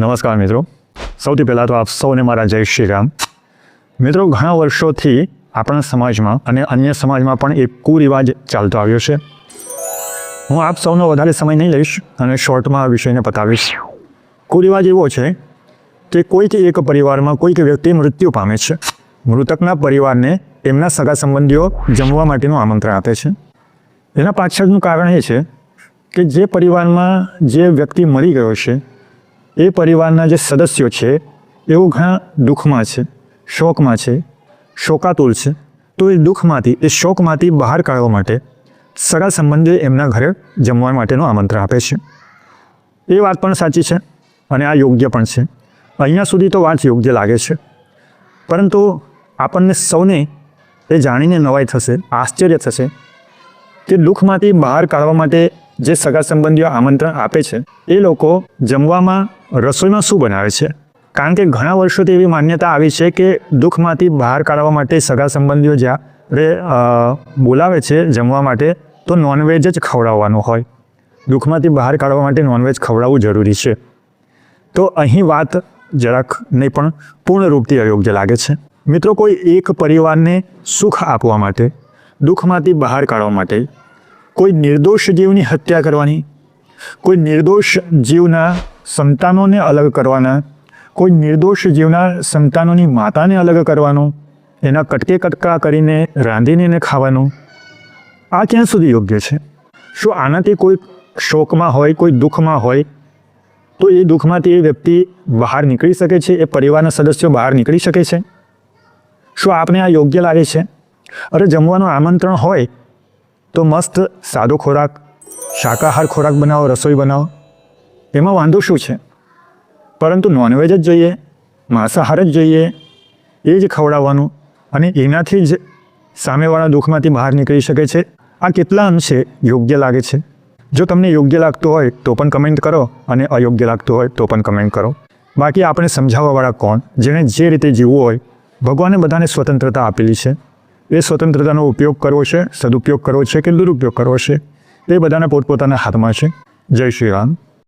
નમસ્કાર મિત્રો. સૌથી પહેલાં તો આપ સૌને મારા જય શ્રી રામ. મિત્રો, ઘણા વર્ષોથી આપણા સમાજમાં અને અન્ય સમાજમાં પણ એક કુરિવાજ ચાલતો આવ્યો છે. હું આપ સૌનો વધારે સમય નહીં લઈશ અને શોર્ટમાં આ વિષયને પતાવીશ. કુરિવાજ એવો છે કે કોઈક એક પરિવારમાં કોઈક વ્યક્તિ મૃત્યુ પામે છે. મૃતકના પરિવારને એમના સગા સંબંધીઓ જમવા માટેનું આમંત્રણ આપે છે. એના પાછળનું કારણ એ છે કે જે પરિવારમાં જે વ્યક્તિ મરી ગયો છે એ પરિવારના જે સદસ્યો છે, એઓ ઘણા દુઃખમાં છે, શોકમાં છે શોકાતુલ છે. તો એ દુઃખમાંથી, એ શોકમાંથી બહાર કાઢવા માટે સગા સંબંધીઓ એમના ઘરે જમવા માટેનું આમંત્રણ આપે છે. એ વાત પણ સાચી છે અને આ યોગ્ય પણ છે. અહીંયા સુધી તો વાત યોગ્ય લાગે છે. પરંતુ આપણને સૌને એ જાણીને નવાઈ થશે, આશ્ચર્ય થશે કે દુઃખમાંથી બહાર કાઢવા માટે જે સગા સંબંધીઓ આમંત્રણ આપે છે, એ લોકો જમવામાં રસોઈમાં શું બનાવે છે? કારણ કે ઘણા વર્ષોથી એવી માન્યતા આવી છે કે દુઃખમાંથી બહાર કાઢવા માટે સગા સંબંધીઓ જ્યારે બોલાવે છે જમવા માટે, તો નોનવેજ જ ખવડાવવાનું હોય. દુઃખમાંથી બહાર કાઢવા માટે નોનવેજ ખવડાવવું જરૂરી છે. તો અહીં વાત જરાક નહીં, પણ પૂર્ણ રૂપથી અયોગ્ય લાગે છે. મિત્રો, કોઈ એક પરિવારને સુખ આપવા માટે, દુઃખમાંથી બહાર કાઢવા માટે કોઈ નિર્દોષ જીવની હત્યા કરવાની, કોઈ નિર્દોષ જીવના સંતાનોને અલગ કરવાના, કોઈ નિર્દોષ જીવના સંતાનોની માતાને અલગ કરવાનું, એના કટકે કટકા કરીને રાંધીને એને ખાવાનું, આ ક્યાં સુધી યોગ્ય છે? શું આનાથી કોઈ શોકમાં હોય, કોઈ દુઃખમાં હોય, તો એ દુઃખમાંથી એ વ્યક્તિ બહાર નીકળી શકે છે, એ પરિવારના સદસ્યો બહાર નીકળી શકે છે? શું આપને આ યોગ્ય લાગે છે? અરે, જમવાનું આમંત્રણ હોય તો મસ્ત સાદો ખોરાક, શાકાહાર ખોરાક બનાવો, રસોઈ બનાવો. એમાં વાંધો શું છે? પરંતુ નોનવેજ જ જોઈએ, માંસાહાર જ જોઈએ, એ જ ખવડાવવાનું અને એનાથી જ સામેવાળા દુઃખમાંથી બહાર નીકળી શકે છે. આ કેટલા અંશે યોગ્ય લાગે છે? જો તમને યોગ્ય લાગતું હોય તો પણ કમેન્ટ કરો અને અયોગ્ય લાગતું હોય તો પણ કમેન્ટ કરો. બાકી આપણે સમજાવવાવાળા કોણ? જેણે જે રીતે જીવવું હોય, ભગવાને બધાને સ્વતંત્રતા આપેલી છે. એ સ્વતંત્રતાનો ઉપયોગ કરવો છે, સદુપયોગ કરવો છે કે દુરુપયોગ કરવો છે એ બધાના પોતપોતાના હાથમાં છે. જય શ્રી રામ.